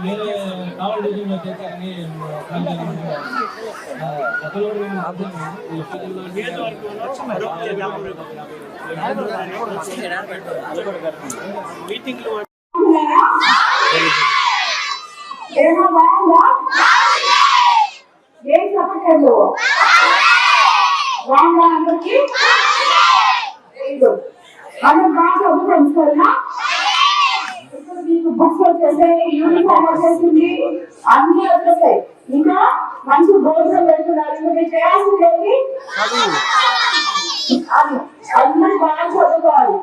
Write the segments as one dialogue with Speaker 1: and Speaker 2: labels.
Speaker 1: వేరే కావాలి వచ్చేసరికి గతంలో
Speaker 2: ఏమో బాగుందా ఏం చెప్పట్లేదు బాగుందా అందరికి అందరు బాగా చదువుకోండి సరేనా? ఇప్పుడు మీకు బుక్స్ వచ్చేసాయి యూనిఫామ్ వచ్చేసింది. అన్ని వచ్చేసాయి ఇంకా మంచి భోజనం పెడుతున్నారు ఇంకా చేయాల్సింది ఏంటి? అది. అందరూ బాగా చదువుకోవాలి.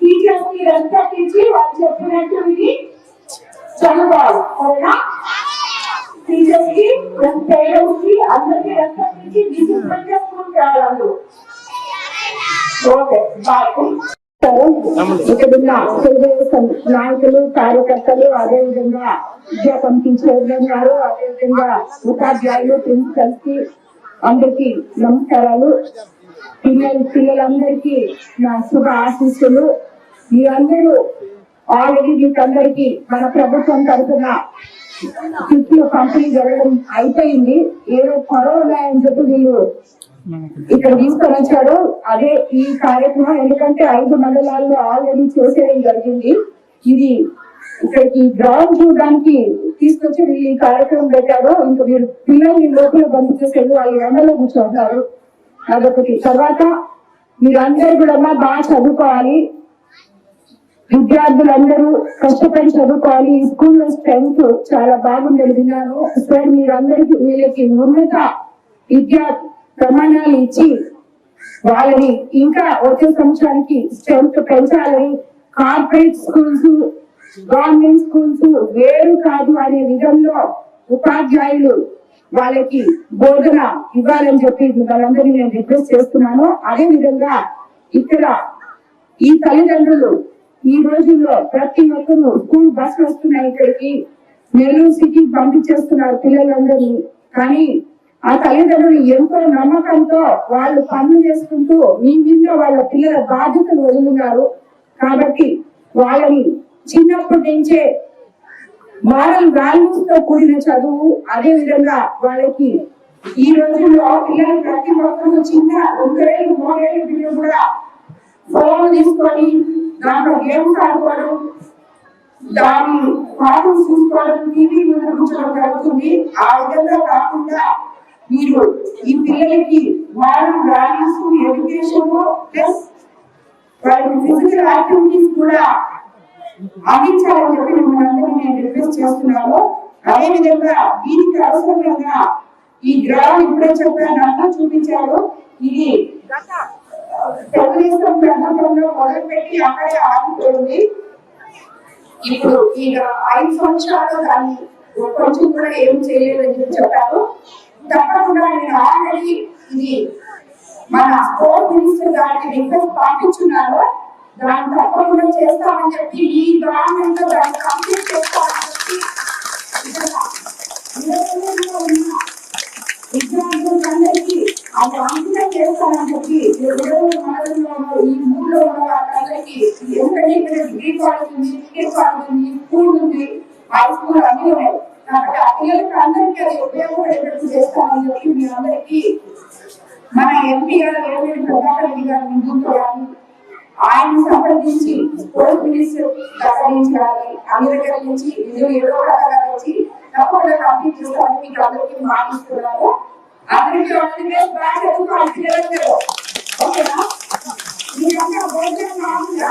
Speaker 2: టీచర్స్కి రెస్పెక్ట్ ఇచ్చి వాళ్ళు చెప్పినట్టు విని చదువుకోవాలి. సరేనా? టీచర్స్కి పేరెంట్స్కి అందరికీ రెస్పెక్ట్ ఇచ్చి డిసిప్లిన్ ఓకే ఇక్కడ ఉన్న తెలుగుదేశం నాయకులు కార్యకర్తలు అదే విధంగా విద్యా కమిటీ చైర్మన్ గారు అదే విధంగా ఉపాధ్యాయులు ప్రిన్సిపల్స్కి అందరికి నమస్కారాలు. పిల్లల పిల్లలందరికీ నా శుభ ఆశీస్సులు. మీరందరూ ఆల్రెడీ మీకందరికి మన ప్రభుత్వం తరఫున కిట్లు పంపిణీ జరగడం అయిపోయింది. ఏదో కరోనా అని చెప్పి వీళ్ళు ఇక్కడ తీసుకొని వచ్చాడు అదే ఈ కార్యక్రమం ఎందుకంటే ఐదు మండలాల్లో ఆల్రెడీ చేసేయడం జరిగింది. ఇది ఇక్కడికి గ్రౌండ్ చూడడానికి తీసుకొచ్చి వీళ్ళు ఈ కార్యక్రమం పెట్టారు. ఇంకా మీరు పిల్లల్ని లోపల బంద్ చేసేది వాళ్ళు ఎండలో కూర్చుంటారు. అదొకటి తర్వాత మీరందరూ కూడా బాగా చదువుకోవాలి. విద్యార్థులందరూ కష్టపడి చదువుకోవాలి. ఈ స్కూల్లో స్ట్రెంగ్త్ చాలా బాగుందని విన్నాను. సార్ మీరందరికీ వీళ్ళకి ఉన్నత విద్యా ప్రమాణాలు ఇచ్చి వాళ్ళని ఇంకా వచ్చే సంవత్సరానికి స్ట్రెంత్ పెంచాలని కార్పొరేట్ స్కూల్స్ గవర్నమెంట్ స్కూల్స్ వేరు కాదు అనే విధంలో ఉపాధ్యాయులు వాళ్ళకి బోధన ఇవ్వాలని చెప్పి వాళ్ళందరినీ నేను రిక్వెస్ట్ చేస్తున్నాను. అదే విధంగా ఇక్కడ ఈ తల్లిదండ్రులు ఈ రోజుల్లో ప్రతి ఒక్కరు స్కూల్ బస్సు వస్తున్నాయి ఇక్కడికి. నెల్లూరు సిటీకి పంపించేస్తున్నారు పిల్లలందరినీ. కానీ ఆ తల్లిదండ్రులు ఎంతో నమ్మకంతో వాళ్ళు పనులు చేసుకుంటూ మీ మీద వాళ్ళ పిల్లల బాధ్యతలు వదులున్నారు. కాబట్టి వాళ్ళని చిన్నప్పటి నుంచే మారల్ వాల్యూస్తో కూడిన చదువు అదే విధంగా వాళ్ళకి ఈ రోజుల్లో పిల్లలు ప్రతి ఒక్కరు చిన్న రెండేళ్ళు మూడేళ్ళు పిల్లలు కూడా ఫోన్ తీసుకొని దాంట్లో గేమ్స్ ఆడుకోవడం దాని కార్టూన్స్ చూసుకోవడం టీవీ ముందు కూర్చోవడం జరుగుతుంది. ఆ విధంగా కాకుండా మీరు ఈ పిల్లలకి వారం వాల్యూస్ ఎడ్యుకేషన్ ప్లస్ వాళ్ళకి ఫిజికల్ యాక్టివిటీస్ కూడా అందించాలని చెప్పి మిమ్మల్ని నేను రిక్వెస్ట్ చేస్తున్నాను. అదే విధంగా దీనికి అవసరమైన ఈ గ్రౌండ్ ఇప్పుడే చెప్పాను అన్న చూపించారు. ఇది తెలుగుదేశం ప్రభుత్వంలో మొదలుపెట్టి అక్కడే ఆగిపోయింది. ఇప్పుడు ఈ ఐదు సంవత్సరాలు దాన్ని కొంచెం కూడా ఏం చేయలేదని చెప్పి చెప్పారు. తప్పకుండా నేను ఆల్రెడీ ఇది మన స్పోర్ట్ మినిస్టర్ గారికి రిక్వెస్ట్ పంపించున్నాను. దాన్ని తప్పకుండా చేస్తామని చెప్పి ఈ గవర్నమెంట్లో దాన్ని కంప్లీట్ చేస్తామని చెప్పి ఇక్కడ నియోజకవర్గంలో విద్యార్థులందరికీ అది అంకితం చేస్తామని చెప్పి మనలో ఈ ఊళ్ళో ఉన్న వాళ్ళందరికీ ఎందుకంటే ఇక్కడ డిగ్రీ కాలేజ్ ఉంది డిగ్రీ కాలేజ్ ఉంది స్కూల్ ఉంది హై స్కూల్ అన్నీ ఉన్నాయి కాబట్టి ఆ పిల్లలకి అందరికీ అది ఉపయోగపడేటట్టు చేస్తామని చెప్పి మీ అందరికీ మన ఎంపీ గారు ఏమైనా ప్రభాకర్ రెడ్డి గారు ముందుకు ఆయన సంప్రదించి స్పోర్ట్స్ మినిస్టర్ దగ్గర నుంచి కానీ అన్ని దగ్గర నుంచి నిధులు ఏదో నుంచి తప్పకుండా కంప్లీట్ చేస్తామని మీకు అందరికీ మాటిస్తున్నాను అందరికీ ఆల్ బెస్ట్ బాగా చదువుకోవాలి ఓకేనా మీరంతా భోజనం కాకుండా